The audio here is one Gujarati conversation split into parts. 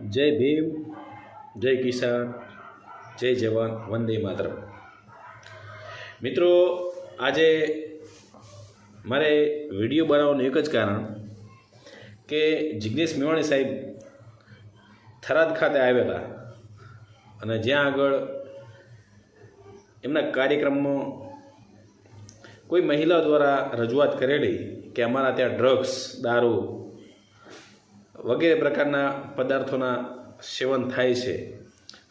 જય ભીમ, જય કિસાન, જય જવાન, વંદે માતરમ. મિત્રો, આજે મારે વીડિયો બનાવવાનું એક જ કારણ કે જિગ્નેશ મેવાણી સાહેબ થરાદ ખાતે આવેલા અને જ્યાં આગળ એમના કાર્યક્રમમાં કોઈ મહિલા દ્વારા રજૂઆત કરેલી કે અમારા ત્યાં ડ્રગ્સ, દારૂ વગેરે પ્રકારના પદાર્થોના સેવન થાય છે,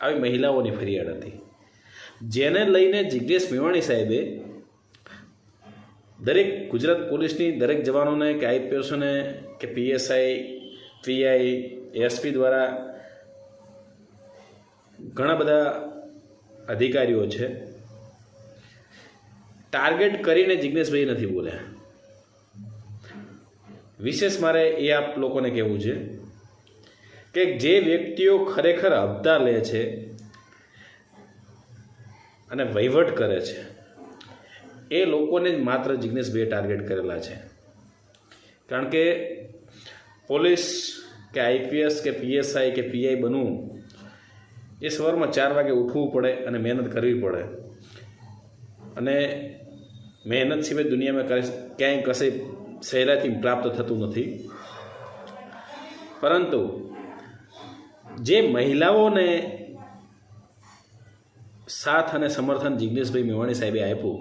આવી મહિલાઓની ફરિયાદ હતી. જેને લઈને જિજ્ઞેશ મેવાણી સાહેબે દરેક ગુજરાત પોલીસની દરેક જવાનોને કે આઈપીએસોને કે પીએસઆઈ, પીઆઈ, એસપી દ્વારા ઘણા બધા અધિકારીઓ છે, ટાર્ગેટ કરીને જિજ્ઞેશભાઈ નથી બોલ્યા. વિશેષ મારે એ આપ લોકોને કહેવું છે કે જે વ્યક્તિઓ ખરેખર હપ્તા લે છે અને વહીવટ કરે છે, એ લોકોને જ માત્ર જિજ્ઞેશભાઈએ ટાર્ગેટ કરેલા છે. કારણ કે પોલીસ કે આઈપીએસ કે પીએસઆઈ કે પીઆઈ બનવું, એ સવારમાં ચાર વાગે ઉઠવું પડે અને મહેનત કરવી પડે. અને મહેનત સિવાય દુનિયામાં ક્યાંય કશે સહેલાઈથી પ્રાપ્ત થતું નથી. પરંતુ જે મહિલાઓને સાથ અને સમર્થન જિજ્ઞેશભાઈ મેવાણી સાહેબે આપ્યું,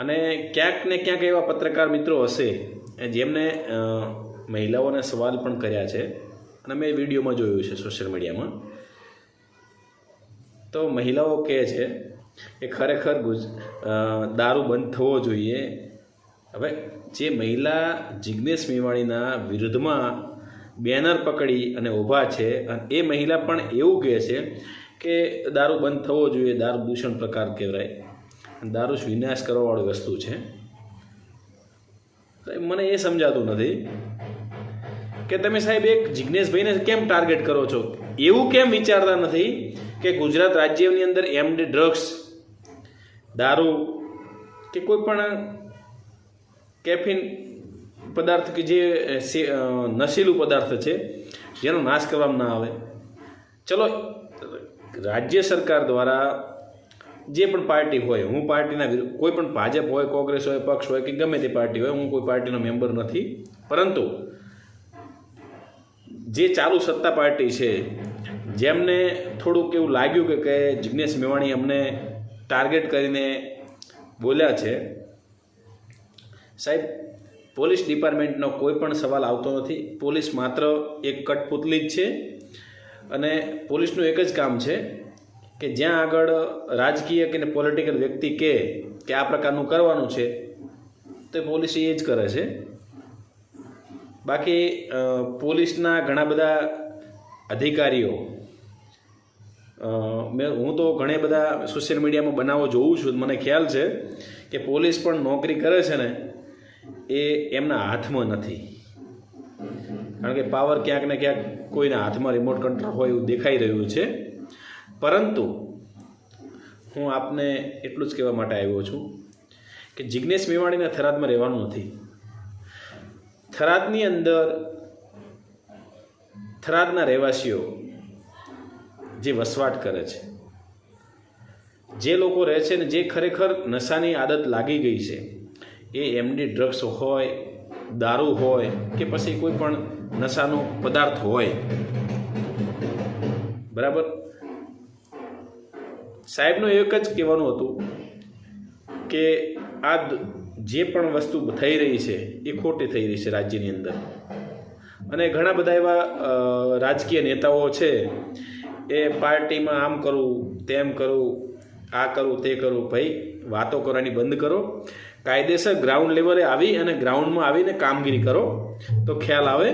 અને ક્યાંક ને ક્યાંક એવા પત્રકાર મિત્રો હશે જેમને મહિલાઓને સવાલ પણ કર્યા છે. અને મેં વિડીયોમાં જોયું છે સોશિયલ મીડિયામાં. તો મહિલાઓ કહે છે કે ખરેખર ગુજ દારૂ બંધ થવો જોઈએ. હવે જે મહિલા જિજ્ઞેશ મેવાણીના વિરુદ્ધમાં બેનર પકડી અને ઊભા છે, અને એ મહિલા પણ એવું કહે છે કે દારૂ બંધ થવો જોઈએ, દારૂ દૂષણ પ્રકાર કહેવાય. દારૂ વિનાશ કરવાવાળી વસ્તુ છે. મને એ સમજાતું નથી કે તમે સાહેબ એક જિજ્ઞેશભાઈને કેમ ટાર્ગેટ કરો છો? એવું કેમ વિચારતા નથી કે ગુજરાત રાજ્યની અંદર એમડી ડ્રગ્સ દારૂ કે કોઈ પણ કેફીન પદાર્થ કે જે નશીલું પદાર્થ છે, જેનો નાશ કરવામાં ના આવે. ચલો, રાજ્ય સરકાર દ્વારા જે પણ પાર્ટી હોય, હું પાર્ટીના કોઈ પણ ભાજપ હોય, કોંગ્રેસ હોય, પક્ષ હોય કે ગમે તે પાર્ટી હોય, હું કોઈ પાર્ટીનો મેમ્બર નથી. પરંતુ જે ચાલુ સત્તા પાર્ટી છે, જેમને થોડુંક એવું લાગ્યું કે કે જિજ્ઞેશ મેવાણી અમને ટાર્ગેટ કરીને બોલ્યા છે. સાહેબ, પોલીસ ડિપાર્ટમેન્ટનો કોઈ પણ સવાલ આવતો નથી. પોલીસ માત્ર એક કટપુતલી જ છે અને પોલીસનું એક જ કામ છે કે જ્યાં આગળ રાજકીય કે પોલિટિકલ વ્યક્તિ કહે કે આ પ્રકારનું કરવાનું છે, તો પોલીસ એ જ કરે છે. બાકી પોલીસના ઘણા બધા અધિકારીઓ મેં, હું તો ઘણા બધા સોશિયલ મીડિયામાં બનાવો જોઉં છું, મને ખ્યાલ છે કે પોલીસ પણ નોકરી કરે છે ને, એ એમના હાથમાં નથી. કારણ કે પાવર ક્યાંક ને ક્યાંક કોઈના હાથમાં રિમોટ કંટ્રોલ હોય એવું દેખાઈ રહ્યું છે. પરંતુ, હું આપને એટલું જ કહેવા માટે આવ્યો છું કે જિજ્ઞેશ મેવાણીને થરાદમાં રહેવાનું નથી. થરાદની અંદર, થરાદના રહેવાસીઓ જે વસવાટ કરે છે. જે લોકો રહે છે ને જે ખરેખર નશાની આદત લાગી ગઈ છે, એ એમડી ડ્રગ્સ હોય, દારૂ હોય કે પછી કોઈ પણ નશાનો પદાર્થ હોય. બરાબર? સાહેબનું એક જ કહેવાનું હતું કે આ જે પણ વસ્તુ થઈ રહી છે, એ ખોટી થઈ રહી છે રાજ્યની અંદર. અને ઘણા બધા એવા રાજકીય નેતાઓ છે એ પાર્ટીમાં આમ કરવું તેમ કરવું આ કરવું તે કરવું ભાઈ, વાતો કરવાની બંધ કરો. કાયદેસર ગ્રાઉન્ડ લેવલે આવી અને ગ્રાઉન્ડમાં આવીને કામગીરી કરો. તો ખ્યાલ આવે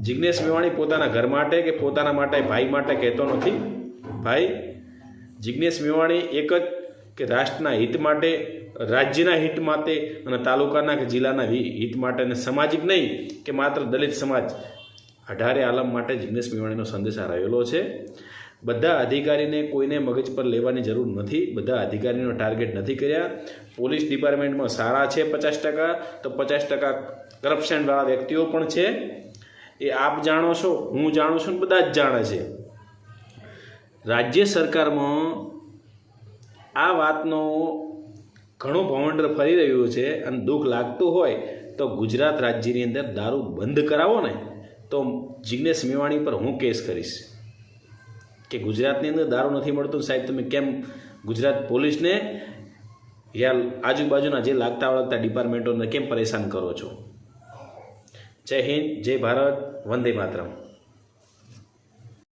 જિજ્ઞેશ મેવાણી પોતાના ઘર માટે કે પોતાના માટે, ભાઈ માટે કહેતો નથી. ભાઈ જિજ્ઞેશ મેવાણી એક જ કે રાષ્ટ્રના હિત માટે, રાજ્યના હિત માટે અને તાલુકાના કે જિલ્લાના હિત માટે અને સામાજિક નહીં, કે માત્ર દલિત સમાજ અઢારે આલમ માટે જિગ્નેશ મેવાણીનો સંદેશ રહેલો છે. બધા અધિકારીને કોઈને મગજ પર લેવાની જરૂર નથી. બધા અધિકારીનો ટાર્ગેટ નથી કર્યા. પોલીસ ડિપાર્ટમેન્ટમાં સારા છે પચાસ ટકા. તો પચાસ ટકા કરપ્શનવાળા વ્યક્તિઓ પણ છે. એ આપ જાણો છો, હું જાણું છું બધા જ જાણે છે. રાજ્ય સરકારમાં આ વાતનો ઘણું ભવંડર ફરી રહ્યું છે અને દુઃખ લાગતું હોય તો ગુજરાત રાજ્યની અંદર દારૂ બંધ કરાવો ને. તો જિગ્નેશ મેવાણી પર હું કેસ કરીશ? કે ગુજરાતની અંદર દારૂ નથી મળતું સાહેબ, તમે કેમ ગુજરાત પોલીસને યા આજુબાજુના જે લાગતા વળગતા ડિપાર્ટમેન્ટોને કેમ પરેશાન કરો છો? જય હિન્દ, જય ભારત, વંદે માતરમ.